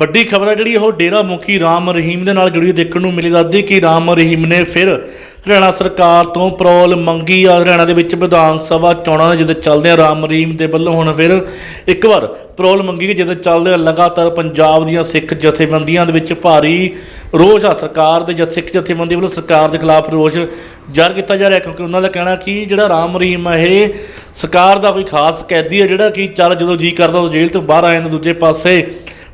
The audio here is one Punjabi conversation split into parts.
ਵੱਡੀ ਖਬਰ ਹੈ ਜਿਹੜੀ ਉਹ ਡੇਰਾ ਮੁਖੀ ਰਾਮ ਰਹੀਮ ਦੇ ਨਾਲ ਜੁੜੀ ਦੇਖਣ ਨੂੰ ਮਿਲੀ। ਦੱਸਦੀ ਕਿ ਰਾਮ ਰਹੀਮ ਨੇ ਫਿਰ ਹਰਿਆਣਾ ਸਰਕਾਰ ਤੋਂ ਪਰੋਲ ਮੰਗੀ ਆ। ਹਰਿਆਣਾ ਦੇ ਵਿੱਚ ਵਿਧਾਨ ਸਭਾ ਚੋਣਾਂ ਦੇ ਜਿਹਦੇ ਚੱਲਦੇ ਆ ਰਾਮ ਰਹੀਮ ਦੇ ਵੱਲੋਂ ਹੁਣ ਫਿਰ ਇੱਕ ਵਾਰ ਪਰੋਲ ਮੰਗੀ ਕਿ ਜਦੋਂ ਚੱਲਦੇ ਆ ਲਗਾਤਾਰ ਪੰਜਾਬ ਦੀਆਂ ਸਿੱਖ ਜਥੇਬੰਦੀਆਂ ਦੇ ਵਿੱਚ ਭਾਰੀ ਰੋਸ ਆ। ਸਰਕਾਰ ਦੇ ਜਥ ਸਿੱਖ ਜਥੇਬੰਦੀ ਵੱਲੋਂ ਸਰਕਾਰ ਦੇ ਖਿਲਾਫ ਰੋਸ ਜ਼ਾਹਰ ਕੀਤਾ ਜਾ ਰਿਹਾ, ਕਿਉਂਕਿ ਉਹਨਾਂ ਦਾ ਕਹਿਣਾ ਕਿ ਜਿਹੜਾ ਰਾਮ ਰਹੀਮ ਆ, ਇਹ ਸਰਕਾਰ ਦਾ ਕੋਈ ਖਾਸ ਕੈਦੀ ਹੈ ਜਿਹੜਾ ਕਿ ਚੱਲ ਜਦੋਂ ਜੀ ਕਰਦਾ ਉਹ ਜੇਲ੍ਹ ਤੋਂ ਬਾਹਰ ਆ ਜਾਂਦਾ ਦੂਜੇ ਪਾਸੇ।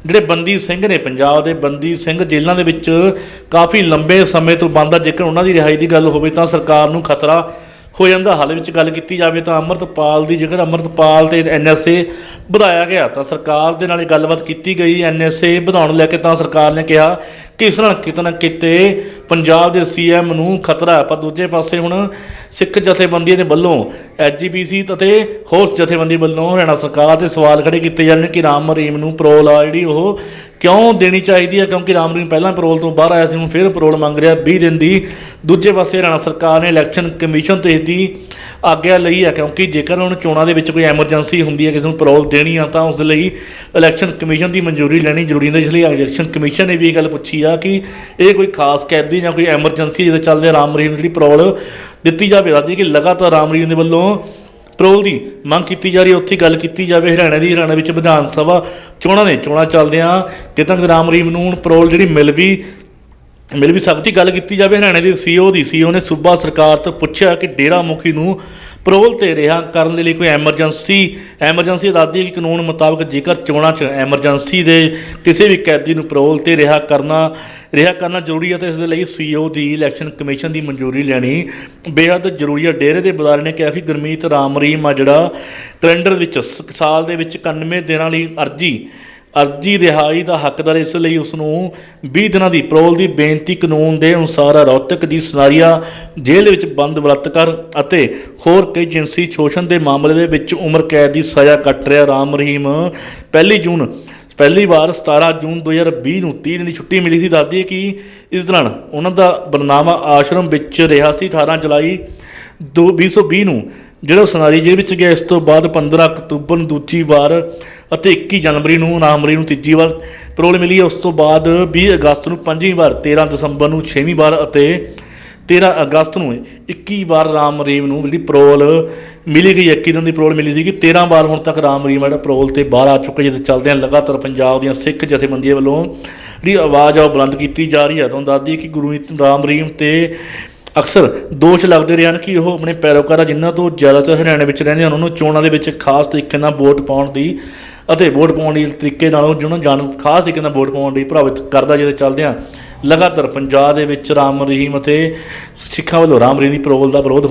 ਜਿਹੜੇ ਬੰਦੀ ਸਿੰਘ ਨੇ ਪੰਜਾਬ ਦੇ ਬੰਦੀ ਸਿੰਘ ਜੇਲ੍ਹਾਂ ਦੇ ਵਿੱਚ ਕਾਫੀ ਲੰਬੇ ਸਮੇਂ ਤੋਂ ਬੰਦ ਆ, ਜੇਕਰ ਉਹਨਾਂ ਦੀ ਰਿਹਾਈ ਦੀ ਗੱਲ ਹੋਵੇ ਤਾਂ ਸਰਕਾਰ ਨੂੰ ਖਤਰਾ ਹੋ ਜਾਂਦਾ। ਹਾਲ ਵਿੱਚ ਗੱਲ ਕੀਤੀ ਜਾਵੇ ਤਾਂ ਅਮਰਤਪਾਲ ਦੀ, ਜੇਕਰ ਅਮਰਤਪਾਲ ਤੇ ਐਨਐਸਏ ਵਧਾਇਆ ਗਿਆ ਤਾਂ ਸਰਕਾਰ ਦੇ ਨਾਲ ਇਹ ਗੱਲਬਾਤ ਕੀਤੀ ਗਈ। ਐਨਐਸਏ ਵਧਾਉਣ ਨੂੰ ਲੈ ਕੇ ਤਾਂ ਸਰਕਾਰ ਨੇ ਕਿਹਾ ਕਿ ਇਸ ਨਾਲ ਕਿਤੇ ਨਾ ਕਿਤੇ ਪੰਜਾਬ ਦੇ ਸੀਐਮ ਨੂੰ ਖਤਰਾ ਹੈ। ਪਰ ਦੂਜੇ ਪਾਸੇ ਹੁਣ ਸਿੱਖ ਜਥੇਬੰਦੀਆਂ ਦੇ ਵੱਲੋਂ ਐਜੀਪੀਸੀ ਅਤੇ ਹੋਰ ਜਥੇਬੰਦੀ ਵੱਲੋਂ ਹਰਿਆਣਾ ਸਰਕਾਰ ਤੇ ਸਵਾਲ ਖੜੇ ਕੀਤੇ ਜਾਂਦੇ ਨੇ ਕਿ ਰਾਮ ਰਹੀਮ ਨੂੰ ਪਰੋਲ ਆ ਜਿਹੜੀ ਉਹ ਕਿਉਂ ਦੇਣੀ ਚਾਹੀਦੀ ਹੈ? ਕਿਉਂਕਿ ਰਾਮ ਰਹੀਮ ਪਹਿਲਾਂ ਪਰੋਲ ਤੋਂ ਬਾਹਰ ਆਇਆ ਸੀ, ਹੁਣ ਫਿਰ ਪਰੋਲ ਮੰਗ ਰਿਹਾ 20 ਦਿਨ ਦੀ। ਦੂਜੇ ਪਾਸੇ ਹਰਿਆਣਾ ਸਰਕਾਰ ਨੇ ਇਲੈਕਸ਼ਨ ਕਮਿਸ਼ਨ 'ਤੇ ਇਸ ਦੀ ਆਗਿਆ ਲਈ ਹੈ। ਕਿਉਂਕਿ ਜੇਕਰ ਹੁਣ ਚੋਣਾਂ ਦੇ ਵਿੱਚ ਕੋਈ ਐਮਰਜੈਂਸੀ ਹੁੰਦੀ ਹੈ, ਕਿਸੇ ਨੂੰ ਪਰੋਲ ਦੇਣੀ ਆ, ਤਾਂ ਉਸ ਲਈ ਇਲੈਕਸ਼ਨ ਕਮਿਸ਼ਨ ਦੀ ਮਨਜ਼ੂਰੀ ਲੈਣੀ ਜ਼ਰੂਰੀ ਹੈ ਇਸ ਲਈ ਇਲੈਕਸ਼ਨ ਕਮਿਸ਼ਨ ਨੇ ਵੀ ਇਹ ਗੱਲ ਪੁੱਛੀ ਆ ਕਿ ਇਹ ਕੋਈ ਖਾਸ ਕੈਦੀ ਜਾਂ ਕੋਈ ਐਮਰਜੈਂਸੀ ਜਿਹਦੇ ਚੱਲਦੇ ਰਾਮ ਰਹੀਮ ਨੂੰ ਜਿਹੜੀ ਪਰੋਲ ਦਿੱਤੀ ਜਾਵੇ ਰਾਜੀ ਕਿ ਲਗਾਤਾਰ ਰਾਮ ਰਹੀਮ ਦੇ ਵੱਲੋਂ ਪਰੋਲ ਦੀ ਮੰਗ ਕੀਤੀ ਜਾ ਰਹੀ ਹੈ, ਉੱਥੇ ਗੱਲ ਕੀਤੀ ਜਾਵੇ, ਹਰਿਆਣਾ ਦੀ, ਹਰਿਆਣਾ ਵਿੱਚ ਵਿਧਾਨ ਸਭਾ ਚੋਣਾਂ ਨੇ, ਚੋਣਾਂ ਚੱਲਦਿਆਂ ਜਿੱਦਾਂ ਨਾ ਰਾਮ ਰਹੀਮ ਨੂੰ ਹੁਣ ਪਰੋਲ ਜਿਹੜੀ ਮਿਲ ਵੀ ਮਿਲ ਵੀ ਸਕਦੀ, ਗੱਲ ਕੀਤੀ ਜਾਵੇ, ਹਰਿਆਣਾ ਦੇ ਸੀਓ ਦੀ ਸੀਓ ਨੇ ਸੂਬਾ ਸਰਕਾਰ ਤੋਂ ਪੁੱਛਿਆ ਕਿ ਡੇਰਾ ਮੁਖੀ ਨੂੰ ਪਰੋਲ ਤੇ ਰਿਹਾ ਕਰਨ ਦੇ ਲਈ ਕੋਈ ਐਮਰਜੈਂਸੀ ਐਮਰਜੈਂਸੀ ਦੱਸਦੀ ਹੈ ਕਿ ਕਾਨੂੰਨ ਮੁਤਾਬਕ ਜੇਕਰ ਚੋਣਾਂ 'ਚ ਐਮਰਜੈਂਸੀ ਦੇ ਕਿਸੇ ਵੀ ਕੈਦੀ ਨੂੰ ਪਰੋਲ ਤੇ ਰਿਹਾ ਕਰਨਾ ਰਿਹਾ ਕਰਨਾ ਜ਼ਰੂਰੀ ਹੈ ਤੇ ਇਸ ਦੇ ਲਈ ਸੀਓ ਦੀ ਇਲੈਕਸ਼ਨ ਕਮਿਸ਼ਨ ਦੀ ਮਨਜ਼ੂਰੀ ਲੈਣੀ ਬੇहद ਜ਼ਰੂਰੀ ਹੈ। ਡੇਰੇ ਦੇ ਬੁਲਾਰੇ ਨੇ ਕਿਹਾ ਕਿ ਗੁਰਮੀਤ ਰਾਮ ਰਹੀਮ ਆ ਜਿਹੜਾ ਕੈਲੰਡਰ ਵਿੱਚ ਸਾਲ ਦੇ ਵਿੱਚ 91 ਦਿਨਾਂ ਲਈ ਅਰਜੀ ਅਰਜੀ ਰਿਹਾਈ ਦਾ ਹੱਕਦਾਰ ਇਸ ਲਈ ਉਸ ਨੂੰ 20 ਦਿਨਾਂ ਦੀ ਪਰੋਲ ਦੀ ਬੇਨਤੀ ਕਾਨੂੰਨ ਦੇ ਅਨੁਸਾਰ ਰੌਤਕ ਦੀ ਸਨਾਰੀਆ ਜੇਲ੍ਹ ਵਿੱਚ ਬੰਦ ਬਲਾਤਕਾਰ ਅਤੇ ਹੋਰ ਕਈ ਜਿਨਸੀ ਸ਼ੋਸ਼ਣ ਦੇ ਮਾਮਲੇ ਦੇ ਵਿੱਚ ਉਮਰ ਕੈਦ ਦੀ ਸਜ਼ਾ ਕੱਟ ਰਿਹਾ ਰਾਮ ਰਹੀਮ ਪਹਿਲੀ ਜੂਨ ਪਹਿਲੀ ਵਾਰ 17 ਜੂਨ 2020 ਨੂੰ 30 ਦਿਨ ਦੀ ਛੁੱਟੀ ਮਿਲੀ ਸੀ। ਦੱਸਦੀ ਹੈ ਕਿ ਇਸ ਦੌਰਾਨ ਉਹਨਾਂ ਦਾ ਬਰਨਾਮਾ ਆਸ਼ਰਮ ਵਿੱਚ ਰਿਹਾ ਸੀ। 18 ਜੁਲਾਈ ਦੋ 2020 ਨੂੰ ਜਿਹੜਾ ਉਹ ਸਨਾਰੀ ਜੇਲ੍ਹ ਵਿੱਚ ਗਿਆ, ਇਸ ਤੋਂ ਬਾਅਦ 15 ਅਕਤੂਬਰ ਨੂੰ ਦੂਜੀ ਵਾਰ ਅਤੇ 21 ਜਨਵਰੀ ਨੂੰ ਨਾਮਰੀ ਨੂੰ ਤੀਜੀ ਵਾਰ ਪੈਰੋਲ ਮਿਲੀ ਉਸ ਤੋਂ ਬਾਅਦ 20 ਅਗਸਤ ਨੂੰ ਪੰਜਵੀਂ ਵਾਰ 13 ਦਸੰਬਰ ਨੂੰ ਛੇਵੀਂ ਵਾਰ ਅਤੇ 13 ਅਗਸਤ ਨੂੰ 21 ਵਾਰ ਰਾਮ ਰਹੀਮ ਨੂੰ ਜਿਹੜੀ ਪਰੋਲ ਮਿਲੀ ਗਈ 21 ਦਿਨ ਦੀ ਪਰੋਲ ਮਿਲੀ ਸੀਗੀ ਕਿ 13 ਵਾਰ ਹੁਣ ਤੱਕ ਰਾਮ ਰਹੀਮ ਜਿਹੜਾ ਪਰੋਲ ਤੇ ਬਾਹਰ ਆ ਚੁੱਕਾ ਜਿਹਦੇ ਚੱਲਦੇ ਹਨ ਲਗਾਤਾਰ ਪੰਜਾਬ ਦੀਆਂ ਸਿੱਖ ਜਥੇਬੰਦੀਆਂ ਵੱਲੋਂ ਜਿਹੜੀ ਆਵਾਜ਼ ਆ ਉਹ ਬੁਲੰਦ ਕੀਤੀ ਜਾ ਰਹੀ ਹੈ। ਤੁਹਾਨੂੰ ਦੱਸਦੀ ਹੈ ਕਿ ਗੁਰੂ ਰਾਮ ਰਹੀਮ ਤੇ ਅਕਸਰ ਦੋਸ਼ ਲੱਗਦੇ ਰਹੇ ਹਨ ਕਿ ਉਹ ਆਪਣੇ ਪੈਰੋਕਾਰਾਂ ਜਿਨ੍ਹਾਂ ਤੋਂ ਜ਼ਿਆਦਾਤਰ ਹਰਿਆਣੇ ਵਿੱਚ ਰਹਿੰਦੇ ਹਨ, ਉਹਨਾਂ ਨੂੰ ਚੋਣਾਂ ਦੇ ਵਿੱਚ ਖਾਸ ਤਰੀਕੇ ਨਾਲ ਵੋਟ ਪਾਉਣ ਦੀ ਅਤੇ ਵੋਟ ਪਾਉਣ ਦੀ ਤਰੀਕੇ ਨਾਲ ਉਹ ਜਿਹਨਾਂ ਜਾਣ ਖਾਸ ਤਰੀਕੇ ਨਾਲ ਵੋਟ ਪਾਉਣ ਲਈ ਪ੍ਰਭਾਵਿਤ ਕਰਦਾ ਜਿਹਦੇ ਚੱਲਦੇ ਆ। ਲਗਾਤਾਰ ਪੰਜਾਬ ਦੇ ਵਿੱਚ ਰਾਮ ਰਹੀਮ ਅਤੇ ਸਿੱਖਾਂ ਵੱਲੋਂ ਰਾਮ ਰਹੀਮ ਦੀ ਪਰੋਲ ਦਾ ਵਿਰੋਧ